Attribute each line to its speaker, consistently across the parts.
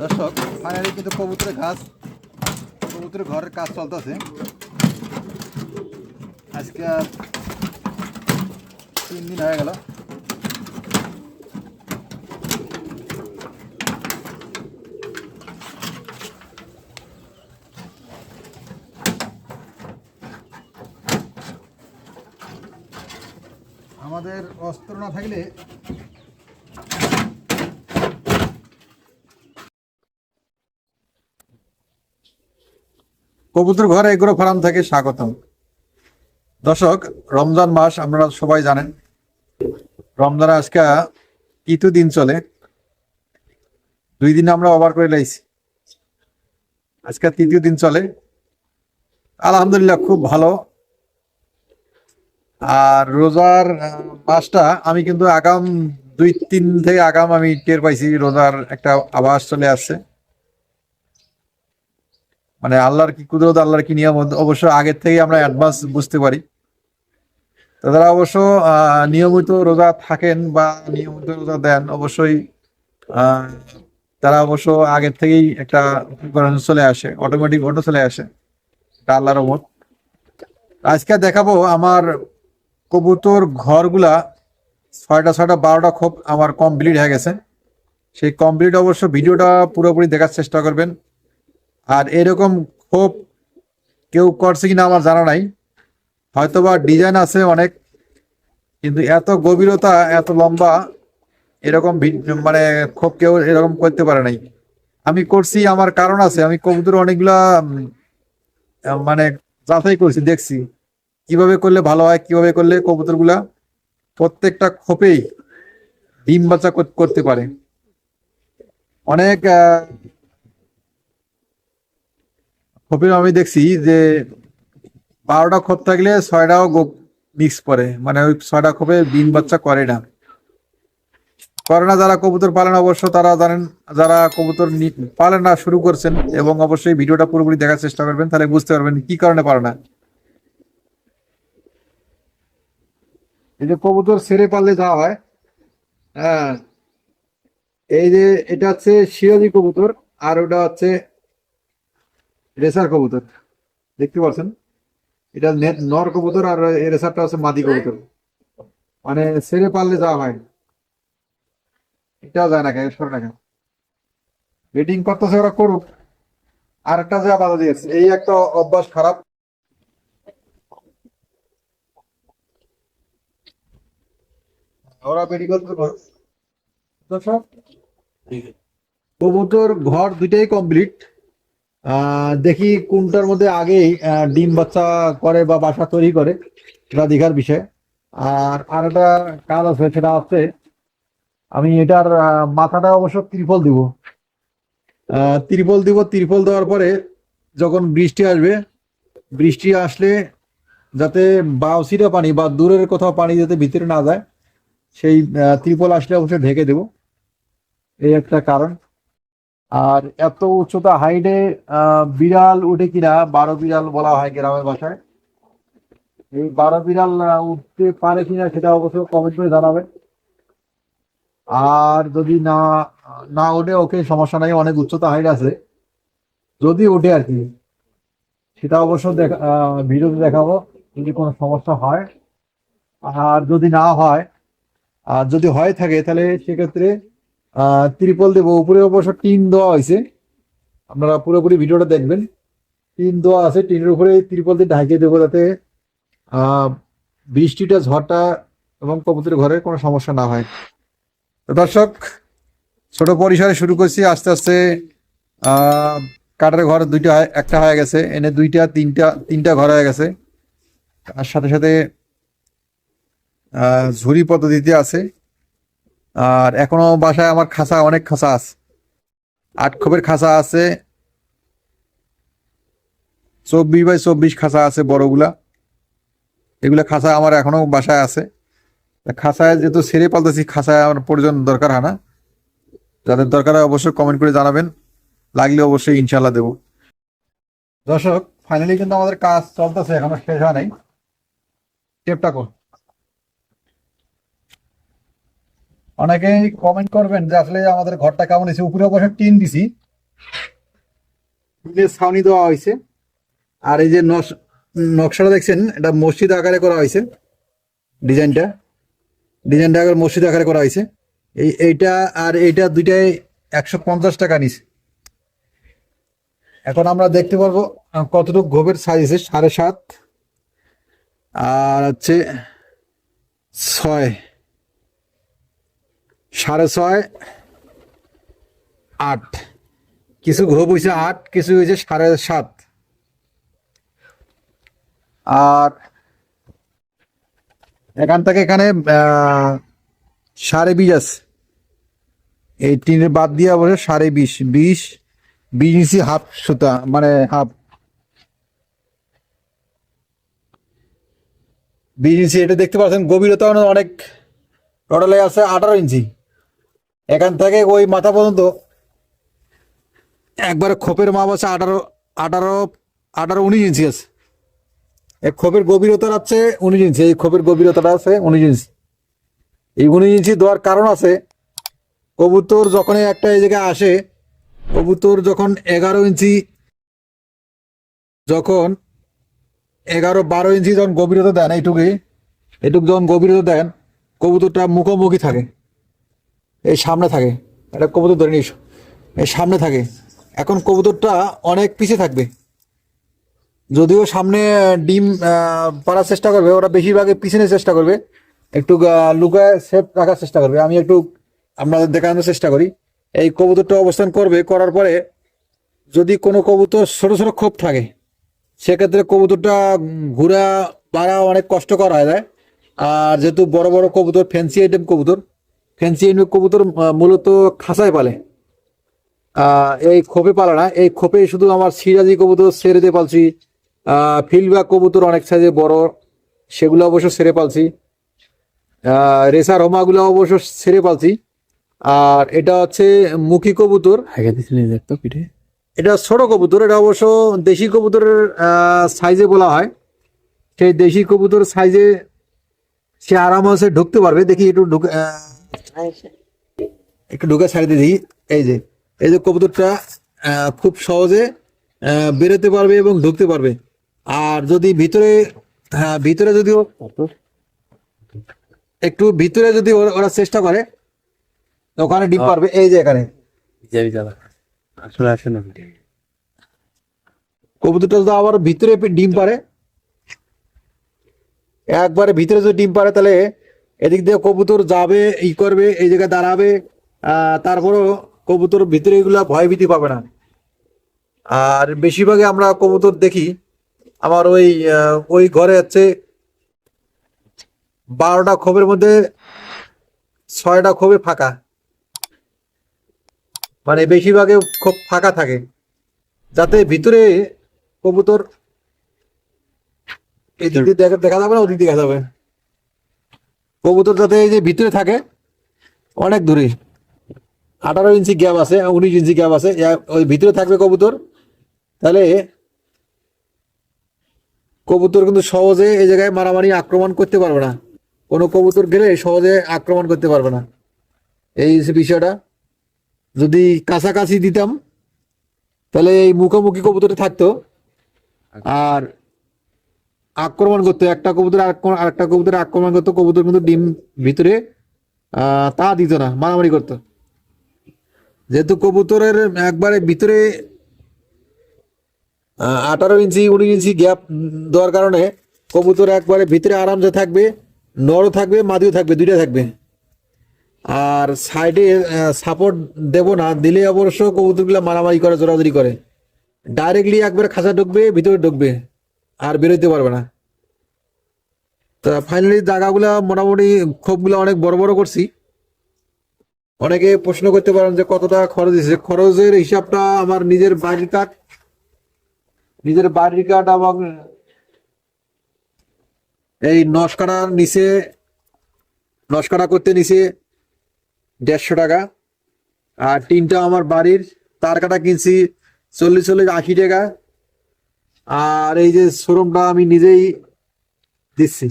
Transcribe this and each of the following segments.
Speaker 1: দর্শক ফাইনালি কিন্তু কবুতরের ঘাস কবুতরের ঘরের কাজ চলতেছে। আজকে তিন দিন হয়ে গেল। আমাদের অস্ত্র না থাকলে কবুতর ঘরে এগুলো ফার্ম থেকে স্বাগতম। দর্শক, রমজান মাস আপনারা সবাই জানেন। রমজান আজকে কিছু দিন চলে। দুই দিন আমরা ওভার করে লাইছি। আজকে তৃতীয় দিন চলে। আলহামদুলিল্লাহ খুব ভালো। আর রোজার মাসটা আমি কিন্তু আগাম দুই তিন থেকে আগাম আমি টের পাইছি রোজার একটা আভাস চলে আসছে। মানে আল্লাহর কি কুদরত, আল্লাহর কি নিয়ম অবশ্য আগের থেকে আমরা অ্যাডভান্স বুঝতে পারি। তারা অবশ্য নিয়মিত রোজা থাকেন বা নিয়মিত রোজা দেন, অবশ্যই তারা অবশ্য আগের থেকেই একটা চলে আসে অটোমেটিক অটো চলে আসে আল্লাহর রহমত। আজকে দেখাবো আমার কবুতর ঘরগুলা, ছয়টা ছয়টা, বারোটা খোপ আমার কমপ্লিট হয়ে গেছে। সেই কমপ্লিট অবশ্য ভিডিওটা পুরোপুরি দেখার চেষ্টা করবেন। আর এরকম খোপ কেউ করছে কিনা আমার জানা নাই। হয়তোবা ডিজাইন আছে অনেক কিন্তু এত গভীরতা এত লম্বা এরকম মানে খোপ কেউ এরকম করতে পারে নাই। আমি করছি আমার কারণ আছে আমি কবুতর অনেকগুলা মানে যাচাই করছি দেখছি। কীভাবে করলে ভালো হয় কীভাবে করলে কবুতরগুলা প্রত্যেকটা খোপেই ডিম বাচ্চা করতে পারে। অনেক আহ, খোপে আমি দেখছি যে বারোটা খোপ থাকলে ছয়টাও মিক্স করে। মানে ওই ছয়টা খোপে ডিম বাচ্চা করে না। করে না যারা কবুতর পালেন, অবশ্য তারা জানেন, যারা কবুতর পালেন না, শুরু করছেন এবং অবশ্যই ভিডিওটা পুরোপুরি দেখার চেষ্টা করবেন, তাহলে বুঝতে পারবেন কি কারণে পারে না। এই যে কবুতর ছেড়ে পারলে যা হয় হ্যাঁ। এই যে এটা হচ্ছে সিরাজি কবুতর আর ওটা হচ্ছে রেসার কবুতর। দেখতে পাচ্ছেন? এটা নেট নর কবুতর আর এই রেসারটা হচ্ছে মাদি কবুতর। মানে ছেড়ে পারলে যা হয় এটা যায় না কেন? সরে না কেন? ব্রিডিং করতেছে ওরা করুক। আর একটা যা বাধা দিয়েছে এই একটা অভ্যাস খারাপ। ওরা ব্রিডিং করতে দর্শক কবুতর ঘর দুইটাই কমপ্লিট দেখি কোনটার মধ্যে আগেই ডিম বাচ্চা করে বা বাসা তৈরি করে, সেটা দেখার বিষয়। আর আর একটা কাজ আছে, সেটা হচ্ছে আমি এটার মাথাটা অবশ্য ত্রিপল দিব। ত্রিপল দিব, ত্রিপল দেওয়ার পরে যখন বৃষ্টি আসবে, বৃষ্টি আসলে যাতে বাউসিটা পানি বা দূরের কোথাও পানি যাতে ভিতরে না যায়, সেই ত্রিপল আসলে অবশ্যই ঢেকে দেব। এই একটা কারণ। আর এত উচ্চতা হাইটে বিড়াল উঠে কিনা, বারো বিড়াল বলা হয় গ্রামের ভাষায়। এই বারো বিড়াল উঠতে পারে কিনা সেটা অবশ্য কমেন্ট করে জানাবেন। আর যদি না না ওঠে, ওকে সমস্যা নাই, অনেক উচ্চতা হাইট আছে। যদি ওঠে আর কি, সেটা অবশ্য দেখা ভিডিওতে দেখাবো, যদি কোনো সমস্যা হয়। আর যদি না হয়, আর যদি হয় থাকে, তাহলে সেক্ষেত্রে ত্রিপল দেবো, উপরে অবশ্য টিন দেওয়া হয়েছে। আপনারা পুরোপুরি ভিডিওটা দেখবেন। টিন দেওয়া আছে, টিনের উপরে ত্রিপল দিয়ে ঢাকিয়ে দেবো যাতে বৃষ্টিটা, ঝড়টা এবং কবুতরের ঘরের কোনো সমস্যা না হয়। তো দর্শক, ছোট পরিসরে শুরু করছি। আস্তে আস্তে কাঠের ঘর দুইটা একটা হয়ে গেছে। এনে দুইটা, তিনটা তিনটা ঘর হয়ে গেছে। তার সাথে সাথে ঝুড়ি পদ্ধতিতে আছে। আর এখনও বাসায় আমার খাঁচা অনেক খাঁচা আছে। আট খোপের খাঁচা আছে। চব্বিশ বাই চব্বিশ খাঁচা আছে বড়গুলা। এগুলা খাঁচা আমার এখনও বাসায় আছে। তা খাঁচায় যেহেতু ছেড়ে পালতেছি খাঁচায় আমার প্রয়োজন দরকার হয় না। যাদের দরকার হয় অবশ্যই কমেন্ট করে জানাবেন। লাগলে অবশ্যই ইনশাল্লাহ দেবো। দর্শক ফাইনালি কিন্তু আমাদের কাজ চলতেছে, এখনও শেষ হয় নাই। টেপটা কর। অনেকেই কমেন্ট করবেন যে আসলে আমাদের ঘরটা কেমন হয়েছে? উপরে অবশ্য টিন দিছি। ছাউনি দেওয়া হয়েছে। আর এই যে নকশাটা দেখছেন, এটা মসজিদ আকারে করা হয়েছে ডিজাইনটা। ডিজাইনটা আকার মসজিদ আকারে করা হয়েছে। এই, এইটা আর এইটা দুইটাই একশো পঞ্চাশ টাকা নিছে। এখন আমরা দেখতে পারব কতটুকু গোবের সাইজ সাড়ে সাত। আর হচ্ছে ছয়। সাড়ে ছয় আট কিছু ঘোপ হয়েছে আট কিছু হয়েছে সাড়ে সাত আর এখান থেকে এখানে সাড়ে বিশ আছে এই টিনের বাদ দিয়ে অবশ্য সাড়ে বিশ বিশ বিশ ইঞ্চি হাফ সুতা মানে হাফ বিশ ইঞ্চি এটা দেখতে পাচ্ছেন গভীরতা অনেক টোটালে আছে আঠারো ইঞ্চি এখান থেকে ওই মাথা পর্যন্ত একবারে খোপের মাপ আছে আঠারো আঠারো আঠারো উনিশ ইঞ্চি আছে। এই খোপের গভীরতা আছে উনিশ ইঞ্চি, এই খোপের গভীরতাটা আছে উনিশ ইঞ্চি। এই উনিশ ইঞ্চি দেওয়ার কারণ আছে, কবুতর যখন একটা এই জায়গায় আসে, কবুতর যখন এগারো ইঞ্চি, যখন এগারো, বারো ইঞ্চি যখন গভীরতা দেন, এইটুকুই এটুকু যখন গভীরতা দেন, কবুতরটা মুখোমুখি থাকে। এই সামনে থাকে। একটা কবুতর ধরে নিস। এই সামনে থাকে। এখন কবুতরটা অনেক পিছিয়ে থাকবে। যদিও সামনে ডিম পাড়ার চেষ্টা করবে, ওরা বেশিরভাগই পিছনে চেষ্টা করবে। একটু লুকায় সেফ রাখার চেষ্টা করবে। আমি একটু আপনাদের দেখানোর চেষ্টা করি। এই কবুতরটা অবস্থান করবে, করার পরে যদি কোনো কবুতর ছোটো ছোটো খোপ থাকে, সেক্ষেত্রে কবুতরটা ঘোরা পাড়া অনেক কষ্টকর হয়ে যায়। আর যেহেতু বড় বড় কবুতর ফ্যান্সি আইটেম কবুতর ফ্যান্সি আইটেম কবুতর মূলত খাঁচায় পালে। এই খোপে পালে না এই খোপে শুধু আমার সিরাজি কবুতর ছেড়ে দিয়ে পালছি। ফিল্ডব্যাক কবুতর অনেক সাইজে বড় সেগুলো অবশ্য সেরে পালছি। রেসার হোমাগুলো অবশ্য সেরে পালছি। আর এটা হচ্ছে মুখী কবুতর। এটা ছোট কবুতর এটা অবশ্য দেশি কবুতরের সাইজে বলা হয়। সেই দেশি কবুতর সাইজে সে আরামসে ঢুকতে পারবে দেখি একটু ঢুকে একটু ঢুকে ছাড়িয়ে দিই এই যে এই যে কবুতরটা খুব সহজে বেরোতে পারবে এবং ঢুকতে পারবে। আর যদি ভিতরে হ্যাঁ ভিতরে যদিও একটু ভিতরে যদি ওরা- চেষ্টা করে ওখানে ডিপ পারবে। এই যে এখানে।
Speaker 2: আসলে
Speaker 1: কবুতরটা যদি আবার ভিতরে ডিম পারে একবারে ভিতরে যদি ডিম পারে তাহলে এদিক দিয়ে কবুতর যাবে, ই করবে, এই জায়গায় দাঁড়াবে তারপরও কবুতর ভিতরে এগুলা ভয় ভীতি পাবে না। আর বেশিরভাগে আমরা কবুতর দেখি, আমার ওই ওই ঘরে হচ্ছে বারোটা খোপের মধ্যে ছয়টা খোপে ফাঁকা। মানে বেশিরভাগে খুব ফাঁকা থাকে, যাতে ভিতরে কবুতর এই দিক দিয়ে দেখা যাবে না, ওদিক দেখা যাবে। কবুতর যাতে এই যে ভিতরে থাকে, অনেক দূরে। আঠারো ইঞ্চি গ্যাপ আছে, উনিশ ইঞ্চি গ্যাপ আছে। ওই ভিতরে থাকবে কবুতর। তাহলে কবুতর কিন্তু সহজে এই জায়গায় মারামারি আক্রমণ করতে পারবে না। কোনো কবুতর গেলে সহজে আক্রমণ করতে পারবে না। এই বিষয়টা। যদি কাছাকাছি দিতাম, তাহলে এই মুখোমুখি কবুতরটা থাকতো। আর আক্রমণ করতো, একটা কবুতর আরেক- আরেকটা কবুতর আক্রমণ করতো, কবুতর কিন্তু ডিম ভিতরে তা দিত না, মারামারি করতো। যেহেতু কবুতরের একবারে ভিতরে আঠারো ইঞ্চি, উনিশ ইঞ্চি গ্যাপ দেওয়ার কারণে কবুতর একবারে ভিতরে আরামসে থাকবে, নরও থাকবে, মাদিও থাকবে দুইটা থাকবে। আর সাইডে সাপোর্ট দেব না, দিলে অবশ্য কবুতরগুলো মারামারি করে, জোরাজুরি করে। ডাইরেক্টলি একবার খাঁচা ঢুকবে, ভিতরে ঢুকবে। আর বেরোতে পারবে না। তা ফাইনালি জায়গাগুলো মোটামুটি খোপগুলো অনেক বড় বড় করছি। অনেকে প্রশ্ন করতে পারেন যে কত টাকা খরচ দিয়েছে খরচের হিসাবটা আমার নিজের বাড়ির কাঠ। নিজের বাড়ির কাঠ এবং এই নশকাটার নিচে নশকাটা করতে নিচে দেড়শো টাকা। আর টিনটা আমার বাড়ির, তার কাটা কিনছি চল্লিশ চল্লিশ আশি টাকা। আর এই যে শোরুমটা আমি নিজেই দিচ্ছি।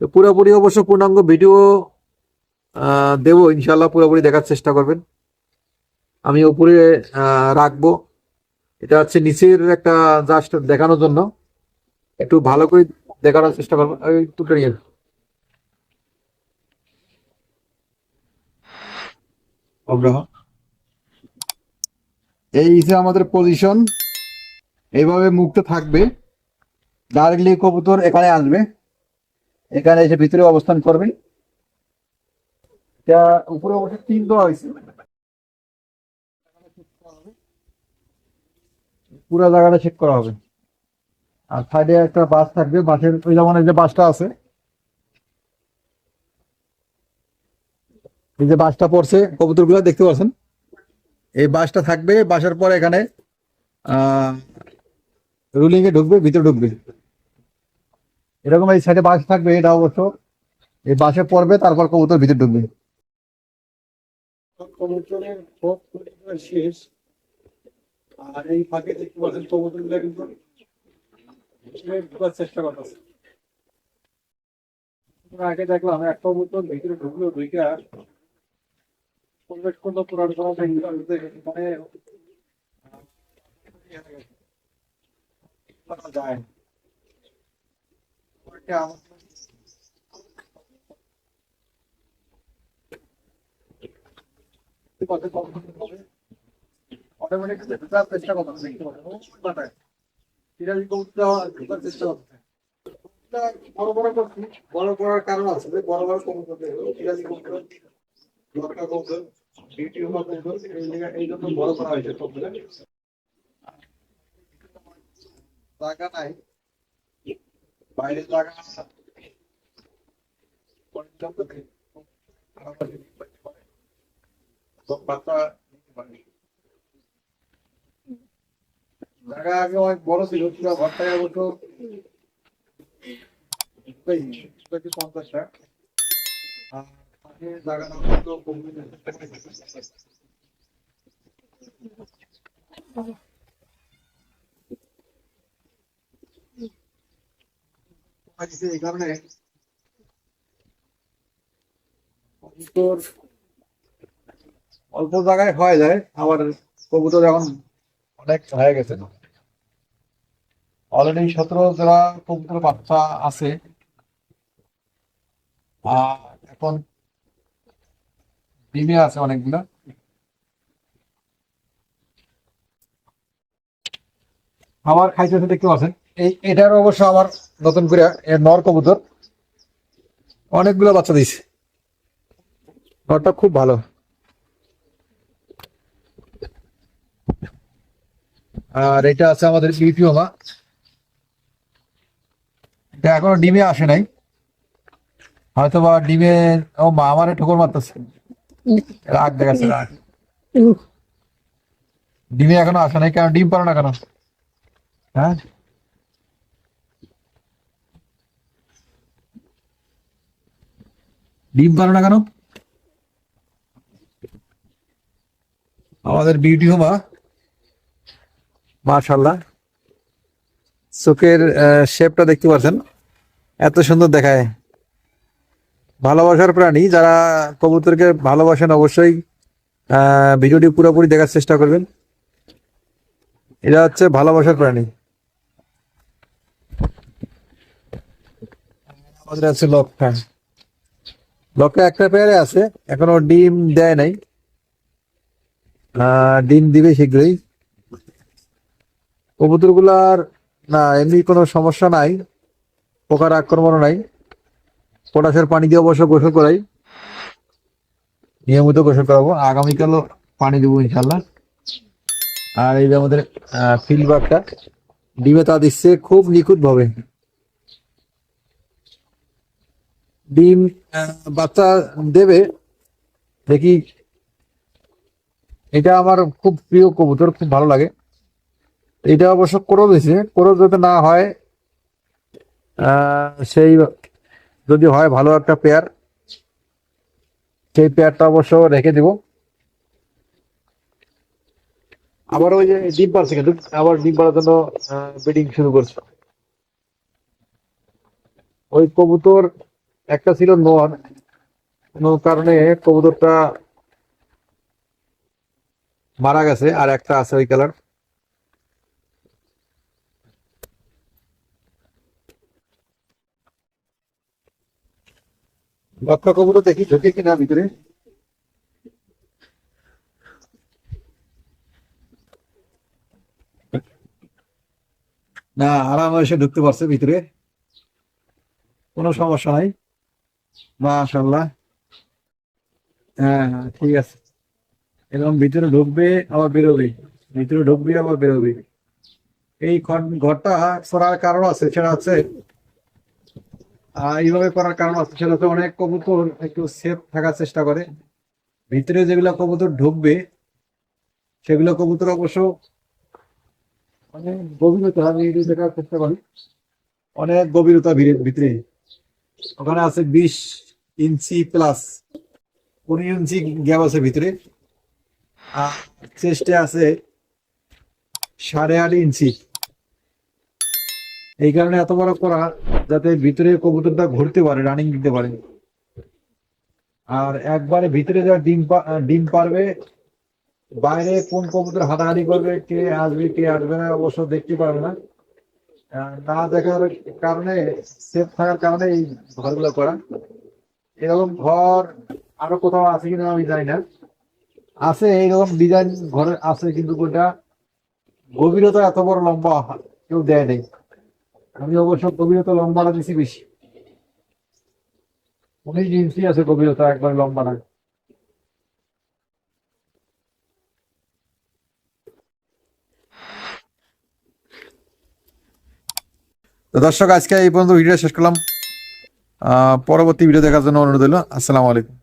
Speaker 1: তো পুরোপুরি অবশ্য পূর্ণাঙ্গ ভিডিও দেবো ইনশাল্লাহ পুরোপুরি দেখার চেষ্টা করবেন। আমি উপরে রাখব। এটা হচ্ছে নিচের একটা জাস্ট দেখানোর জন্য। একটু ভালো করে দেখানোর চেষ্টা করব। দুটো নিয়ে এই যে আমাদের পজিশন এইভাবে মুখটা থাকবে। ডাইরেক্টলি কবুতর এখানে আসবে। এখানে এসে ভিতরে অবস্থান করবে। উপরে অবশ্য তিন দেওয়া হয়েছে। পুরো জায়গাটা চেক করা হবে। আর সাইডে একটা বাস থাকবে। বাসের ওই যেমন যে বাসটা আছে। এই যে বাসটা পড়ছে, কবুতরগুলো দেখতে পাচ্ছেন? এই বাসটা থাকবে। বাসার পর এখানে রুলিং এ ঢুকবে, ভিতরে ঢুকবে। এরকম এই সাইডে বাস থাকবে, এটা অবশ্য। এই বাসে পড়বে, তারপর কবুতর ভিতরে ঢুকবে। শেষ। চেষ্টা আগে দেখলাম, এক কবুতর ভিতরে ঢুকলো করা মানে বড় বড় করার কারণ আছে যে বড় বড় কবুতর বিউটি কবুতর এই জন্য বড় করা হয়েছে জায়গা নাই। বাইরে জায়গা। জায়গা আগে অনেক বড় ছিল, পুরো ঘরটায় অবশ্য পঞ্চাশটা। অবশ্য কমে এই অল্প জায়গায় হয়ে যায় কবুতর এখন অনেক হয়ে গেছে। অলরেডি সতেরো কবুতর বাচ্চা আছে। আর এখন ডিমে আছে অনেকগুলা। আমার খাইতেছে, দেখতে পাচ্ছেন। এটার অবশ্য আমার নতুন করে নর কবুতর। অনেকগুলো বাচ্চা দিয়েছে। নরটা খুব ভালো। আর এটা আছে আমাদের ইউটিউবা এটা এখনও ডিমে আসে নাই। হয়তো বা ডিমে ও মা আমারে ঠোকর মারতেছে। রাগ দেখাচ্ছে রাগ। ডিমে এখনও আসে নাই কেন ডিম পারো না কেন? হ্যাঁ? ডিম পারো কেন? আমাদের বিউটি হোমা। মাশাল্লাহ চোখের শেপটা দেখতে পাচ্ছেন। এত সুন্দর দেখায়। ভালোবাসার প্রাণী, যারা কবুতরকে ভালোবাসেন অবশ্যই ভিডিওটি পুরোপুরি দেখার চেষ্টা করবেন। এটা হচ্ছে ভালোবাসার প্রাণী। আমাদের আছে লক্ষা লক্ষা একটা পেয়ারে আছে, এখনও ডিম দেয় নাই। ডিম দিবে শীঘ্রই। কবুতরগুলার না, এমনি কোনো সমস্যা নাই। পোকার আক্রমণও নাই। পটাশের পানি দিয়ে অবশ্য গোসল করাই। নিয়মিত গোসল করাবো। আগামীকালও পানি দেবো ইনশাল্লাহ আর এই যে আমাদের ফিল্ড বাগটা ডিমে তা দিচ্ছে খুব নিখুঁত ডিম বাচ্চা দেবে। দেখি। এটা আমার খুব প্রিয় কবুতর, খুব ভালো লাগে। এটা অবশ্য করো দিয়েছে করো যাতে না হয় সেই যদি হয় ভালো একটা পেয়ার সেই পেয়ারটা অবশ্য রেখে দিব। আবার ওই যে ডিম পারছে কিন্তু, আবার ডিম পাড়ার জন্য ব্রিডিং শুরু করছে। ওই কবুতর একটা ছিল নর কোনো কারণে কবুতরটা মারা গেছে, আর একটা আছে ওই কালার। লক্ষ্য কবুতর দেখি, ঢুকে কিনা ভিতরে। না, আরামে এসে ঢুকতে পারছে ভিতরে। কোনো সমস্যা নাই। মাশাল্লাহ হ্যাঁ হ্যাঁ ঠিক আছে। এরকম ভিতরে ঢুকবে আবার বেরোবে। ভিতরে ঢুকবে আবার বেরোবে। এই ঘর- ঘরটা করার কারণ আছে সেটা আহ, এইভাবে করার কারণ আছে সেটা হচ্ছে অনেক কবুতর একটু সেফ থাকার চেষ্টা করে। ভিতরে যেগুলো কবুতর ঢুকবে সেগুলো কবুতর অবশ্য অনেক গভীরতা আমি দেখার চেষ্টা করি। অনেক গভীরতা ভিতরে। ওখানে আছে বিশ ইঞ্চি প্লাস পনেরো ইঞ্চি গ্যাপ আছে ভিতরে। আর চেস্টে আছে সাড়ে আট ইঞ্চি। এই কারণে এত বড় করা যাতে ভিতরে কবুতরটা ঘুরতে পারে রানিং দিতে পারে। আর একবারে ভিতরে যা ডিম ডিম পারবে, বাইরে কোন কবুতর হাঁটাহাঁটি করবে, কে আসবে কে আসবে না, অবশ্য দেখতে পারবে না। না দেখার কারণে সেফ থাকার কারণে এই ঘরগুলো করা। এরকম ঘর আরও কোথাও আছে কিনা আমি জানি না। আছে, এইরকম ডিজাইন ঘরে আছে, কিন্তু কোনটা গভীরতা এত বড় লম্বা কেউ দেয় নেই। আমি অবশ্য গভীরতা লম্বাটা দিছি বেশি উনিশ ইঞ্চি আছে গভীরতা, একবার লম্বা না। তো দর্শক, আজকে এই পর্যন্ত ভিডিও শেষ করলাম। পরবর্তী ভিডিও দেখার জন্য অনুরোধ হলো আসসালামু আলাইকুম।